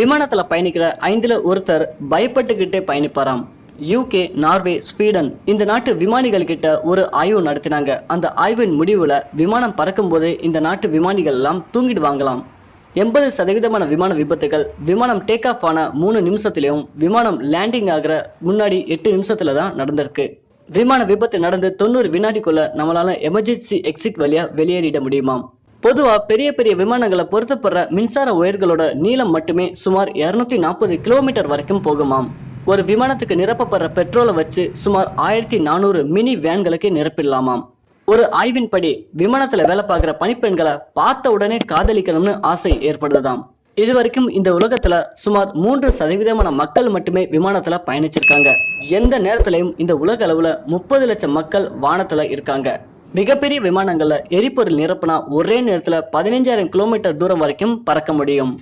விமானத்துல பயணிக்கிற ஐந்துல ஒருத்தர் பயப்பட்டுக்கிட்டே பயணிப்பாராம். யூகே நார்வே ஸ்வீடன் இந்த நாட்டு விமானிகள் கிட்ட ஒரு ஆய்வு நடத்தினாங்க. அந்த ஆய்வின் முடிவுல விமானம் பறக்கும்போது இந்த நாட்டு விமானிகள் எல்லாம் தூங்கிடுவாங்களாம். எண்பது சதவீதமான விமான விபத்துகள் விமானம் டேக் ஆஃப் ஆன மூணு நிமிஷத்துலயும் விமானம் லேண்டிங் ஆகிற முன்னாடி எட்டு நிமிஷத்துல தான் நடந்திருக்கு. விமான விபத்து நடந்து தொண்ணூறு வினாடிக்குள்ள நம்மளால எமர்ஜென்சி எக்ஸிட் வழியா வெளியேறிட முடியுமாம். பொதுவா பெரிய பெரிய விமானங்களை பொருத்தப்படுற மின்சார ஒயர்களோட நீளம் மட்டுமே சுமார் 240 நாற்பது கிலோமீட்டர் வரைக்கும் போகுமாம். ஒரு விமானத்துக்கு நிரப்பப்படுற பெட்ரோலை வச்சு சுமார் ஆயிரத்தி நானூறு மினி வேன்களுக்கு நிரப்பிடலாமாம். ஒரு ஆய்வின்படி விமானத்துல வேலை பார்க்குற பணிப்பெண்களை பார்த்த உடனே காதலிக்கணும்னு ஆசை ஏற்படுதாம் இது வரைக்கும் இந்த உலகத்துல சுமார் மூன்று சதவீதமான மக்கள் மட்டுமே விமானத்துல பயணிச்சிருக்காங்க. எந்த நேரத்திலையும் இந்த உலக அளவுல முப்பது லட்சம் மக்கள் வானத்துல இருக்காங்க. மிகப்பெரிய விமானங்களில் எரிபொருள் நிரப்புனா ஒரே நேரத்தில் பதினஞ்சாயிரம் கிலோமீட்டர் தூரம் வரைக்கும் பறக்க முடியும்.